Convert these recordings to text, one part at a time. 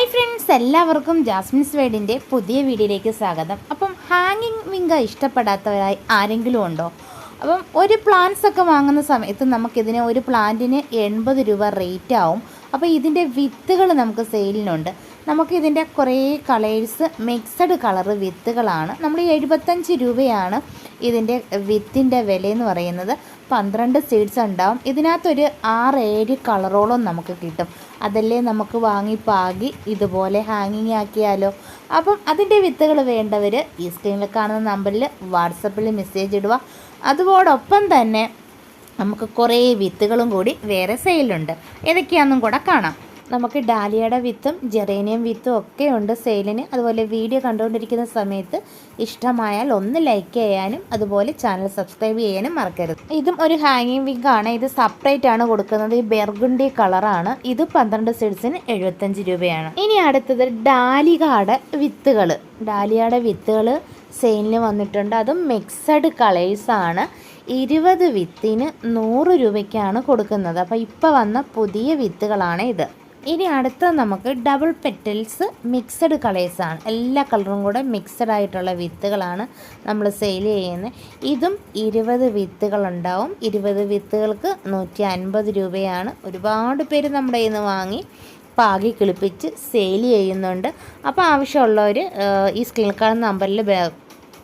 Hi friends എല്ലാവർക്കും Jasmin's വേഡിന്റെ പുതിയ വീഡിയോയിലേക്ക് സ്വാഗതം. അപ്പം ഹാങ്ങിങ് വിങ്ക ഇഷ്ടപ്പെടാത്തവരായി ആരെങ്കിലും ഉണ്ടോ? അപ്പം ഒരു പ്ലാന്റ്സ് ഒക്കെ വാങ്ങുന്ന സമയത്ത് നമുക്കിതിന് ഒരു പ്ലാന്റിന് എൺപത് രൂപ റേറ്റ് ആവും. അപ്പോൾ ഇതിന്റെ വിത്തുകൾ നമുക്ക് സെയിലിനുണ്ട് നമുക്കിതിന്റെ കുറേ കളേഴ്സ് മിക്സഡ് കളറ് വിത്തുകളാണ്. നമ്മൾ എഴുപത്തഞ്ച് രൂപയാണ് ഇതിന്റെ വിത്തിന്റെ വിലയെന്ന് പറയുന്നത്. പന്ത്രണ്ട് സീഡ്സ് ഉണ്ടാവും. ഇതിനകത്തൊരു ആറ് ഏഴ് കളറോളം നമുക്ക് കിട്ടും. അതല്ലേ നമുക്ക് വാങ്ങി പാകി ഇതുപോലെ ഹാങ്ങിങ് ആക്കിയാലോ? അപ്പം അതിന്റെ വിത്തുകൾ വേണ്ടവർ ഈ സ്ക്രീനിൽ കാണുന്ന നമ്പറിൽ വാട്സപ്പിൽ മെസ്സേജ് ഇടുക. അതോടൊപ്പം തന്നെ നമുക്ക് കുറേ വിത്തുകളും കൂടി വേറെ സെയിലുണ്ട് ഏതൊക്കെയാണെന്നും കൂടെ കാണാം. നമുക്ക് ഡാലിയയുടെ വിത്തും ജെറേനിയം വിത്തും ഒക്കെ ഉണ്ട് സെയിലിന്. അതുപോലെ വീഡിയോ കണ്ടുകൊണ്ടിരിക്കുന്ന സമയത്ത് ഇഷ്ടമായാൽ ഒന്ന് ലൈക്ക് ചെയ്യാനും അതുപോലെ ചാനൽ സബ്സ്ക്രൈബ് ചെയ്യാനും മറക്കരുത്. ഇതും ഒരു ഹാങ്ങിങ് വിഗ് ആണ്. ഇത് സെപ്പറേറ്റ് ആണ് കൊടുക്കുന്നത്. ഈ ബെർഗുണ്ടി കളറാണ് ഇത് പന്ത്രണ്ട് സീഡ്സിന് എഴുപത്തഞ്ച് രൂപയാണ്. ഇനി അടുത്തത് ഡാലികയുടെ വിത്തുകൾ ഡാലിയയുടെ വിത്തുകൾ സെയിലിന് വന്നിട്ടുണ്ട്. അതും മിക്സഡ് കളേഴ്സാണ്. ഇരുപത് വിത്തിന് നൂറ് രൂപയ്ക്കാണ് കൊടുക്കുന്നത്. അപ്പോൾ ഇപ്പോൾ വന്ന പുതിയ വിത്തുകളാണ് ഇത്. ഇനി അടുത്ത നമുക്ക് ഡബിൾ പെറ്റൽസ് മിക്സഡ് കളേഴ്സാണ്. എല്ലാ കളറും കൂടെ മിക്സഡ് ആയിട്ടുള്ള വിത്തുകളാണ് നമ്മൾ സെയിൽ ചെയ്യുന്നത്. ഇതും ഇരുപത് വിത്തുകളുണ്ടാവും. ഇരുപത് വിത്തുകൾക്ക് നൂറ്റി അൻപത് രൂപയാണ്. ഒരുപാട് പേര് നമ്മുടെ കയ്യിൽ നിന്ന് വാങ്ങി പാകി കിളിപ്പിച്ച് സെയിൽ ചെയ്യുന്നുണ്ട്. അപ്പോൾ ആവശ്യമുള്ളവർ ഈ സ്ക്രീൻ കാണുന്ന നമ്പറിൽ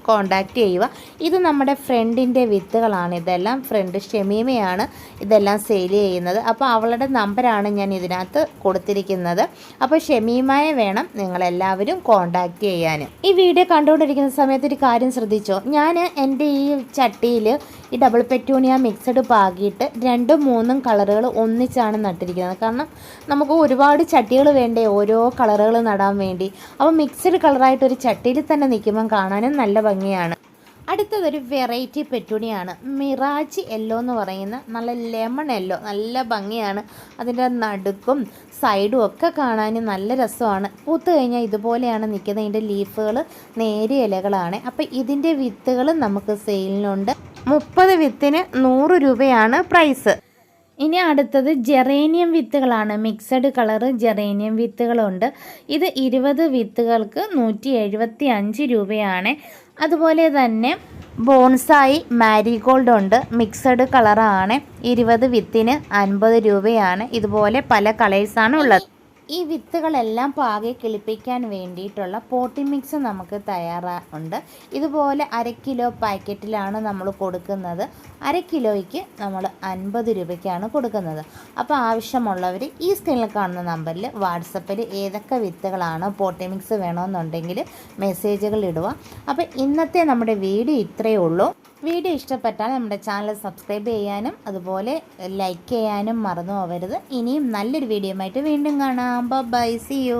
കോണ്ടാക്റ്റ് ചെയ്യുക. ഇത് നമ്മുടെ ഫ്രണ്ടിന്റെ വിത്തുകളാണ്. ഇതെല്ലാം ഫ്രണ്ട് ഷെമീമയാണ് ഇതെല്ലാം സെയിൽ ചെയ്യുന്നത്. അപ്പോൾ അവളുടെ നമ്പറാണ് ഞാൻ ഇതിനകത്ത് കൊടുത്തിരിക്കുന്നത്. അപ്പോൾ ഷെമീമയെ വേണം നിങ്ങളെല്ലാവരും കോണ്ടാക്റ്റ് ചെയ്യാൻ. ഈ വീഡിയോ കണ്ടുകൊണ്ടിരിക്കുന്ന സമയത്ത് ഒരു കാര്യം ശ്രദ്ധിച്ചോ? ഞാൻ എന്റെ ഈ ചട്ടിയിൽ ഈ ഡബിൾ പെറ്റൂണിയ മിക്സഡ് പാകിയിട്ട് രണ്ടും മൂന്നും കളറുകൾ ഒന്നിച്ചാണ് നട്ടിരിക്കുന്നത്. കാരണം നമുക്ക് ഒരുപാട് ചട്ടികൾ വേണ്ടേ ഓരോ കളറുകൾ നടാൻ വേണ്ടി. അപ്പോൾ മിക്സഡ് കളറായിട്ട് ഒരു ചട്ടിയിൽ തന്നെ നിൽക്കുമ്പം കാണാനും നല്ല ഭംഗിയാണ് അടുത്തതൊരു വെറൈറ്റി പെറ്റൂണിയാണ്. മിറാജ് യെല്ലോ എന്ന് പറയുന്ന നല്ല ലെമൺ യെല്ലോ നല്ല ഭംഗിയാണ്. അതിന്റെ നടുക്കും സൈഡും ഒക്കെ കാണാൻ നല്ല രസമാണ്. പൂത്ത് കഴിഞ്ഞാൽ ഇതുപോലെയാണ് നിൽക്കുന്നത്. ഇതിന്റെ ലീഫുകൾ നേരിയ ഇലകളാണ്. അപ്പോൾ ഇതിന്റെ വിത്തുകൾ നമുക്ക് സെയിലിനുണ്ട് മുപ്പത് വിത്തിന് നൂറ് രൂപയാണ് പ്രൈസ് ഇനി അടുത്തത് ജെറേനിയം വിത്തുകളാണ്. മിക്സഡ് കളറ് ജെറേനിയം വിത്തുകളുണ്ട്. ഇത് ഇരുപത് വിത്തുകൾക്ക് നൂറ്റി എഴുപത്തി അഞ്ച് രൂപയാണ്. അതുപോലെ തന്നെ ബോൺസായി മാരിഗോൾഡ് ഉണ്ട്. മിക്സഡ് കളറാണ്. ഇരുപത് വിത്തിന് അൻപത് രൂപയാണ്. ഇതുപോലെ പല കളേഴ്സാണ് ഉള്ളത്. ഈ വിത്തുകളെല്ലാം പാകെ കിളിപ്പിക്കാൻ വേണ്ടിയിട്ടുള്ള പോട്ടി മിക്സ് നമുക്ക് തയ്യാറുണ്ട് ഇതുപോലെ അര കിലോ പാക്കറ്റിലാണ് നമ്മൾ കൊടുക്കുന്നത്. അര കിലോയ്ക്ക് നമ്മൾ അൻപത് രൂപയ്ക്കാണ് കൊടുക്കുന്നത്. അപ്പോൾ ആവശ്യമുള്ളവർ ഈ സ്ക്രീനിൽ കാണുന്ന നമ്പറിൽ വാട്സപ്പിൽ ഏതൊക്കെ വിത്തുകളാണ് പോട്ടി മിക്സ് വേണമെന്നുണ്ടെങ്കിൽ മെസ്സേജുകൾ ഇടുക. അപ്പോൾ ഇന്നത്തെ നമ്മുടെ വീഡിയോ ഇത്രയേ ഉള്ളൂ. വീഡിയോ ഇഷ്ടപ്പെട്ടാൽ നമ്മുടെ ചാനൽ സബ്സ്ക്രൈബ് ചെയ്യാനും അതുപോലെ ലൈക്ക് ചെയ്യാനും മറന്നു പോകരുത്. ഇനിയും നല്ലൊരു വീഡിയോ ആയിട്ട് വീണ്ടും കാണാം. By C U